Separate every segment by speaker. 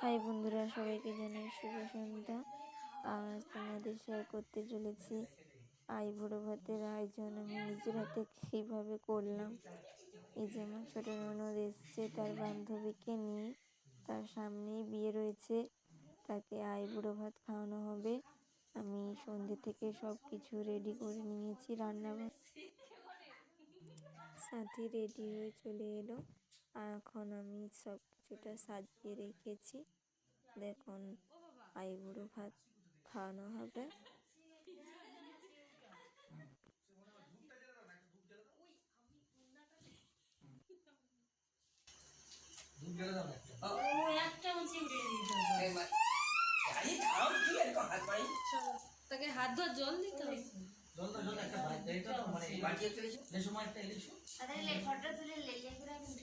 Speaker 1: High বন্ধুরা, সবাইকে জানাই শুভ সন্ধ্যা। আজ তোমাদের শেয়ার করতে চলেছি আই বুড়ো ভাতের আয়োজন। আমি নিজের হাতে কীভাবে করলাম? এই যে আমার ছোটো ননদ এসছে, তার বান্ধবীকে নিয়ে। তার সামনেই বিয়ে রয়েছে। তাকে আই বুড়ো ভাত খাওয়ানো হবে। আমি সন্ধ্যে থেকে সব কিছু রেডি করে নিয়েছি রান্না সাথী রেডি হয়ে চলে এলো। এখন আমি সব কিছুটা সাজিয়ে রেখেছি। দেখুন আইবুড়ো ভাত খাওয়ানো হবে।
Speaker 2: তাকে হাত ধোয়া জল দিতে হবে।
Speaker 3: জল তো জল একটা তো মানে চলেছে সময় একটা এলিশু
Speaker 1: আরে লে ফটো তুলে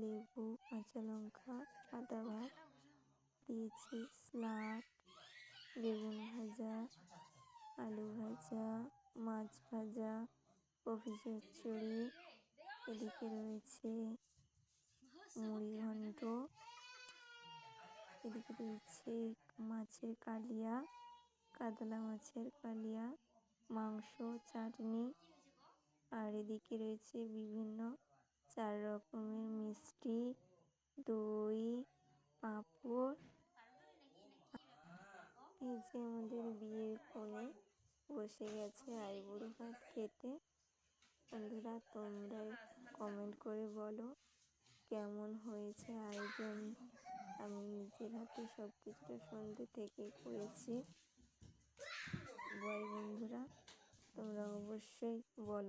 Speaker 1: লেবু, কাঁচা লঙ্কা সাদা ভাত দিয়েছি স্লাদ বেগুন ভাজা, আলু ভাজা, মাছ ভাজা, কফি চচ্চড়ি, এদিকে রয়েছে মুড়ি ঘন্ট, এদিকে রয়েছে মাছের কালিয়া, কাতলা মাছের কালিয়া, মাংস, চাটনি, আর এদিকে রয়েছে বিভিন্ন চার রকমের মিষ্টি, দই, পাঁপড়। এই যে আমাদের বিয়ের কোণে বসে গেছে আইবুড়ো ভাত খেতে। বন্ধুরা, তোমরা কমেন্ট করে বলো কেমন হয়েছে আয়োজন। আমি নিজের হাতে সব কিছুটা সন্ধ্যে থেকে করেছি। বয় বন্ধুরা, তোমরা অবশ্যই বলো।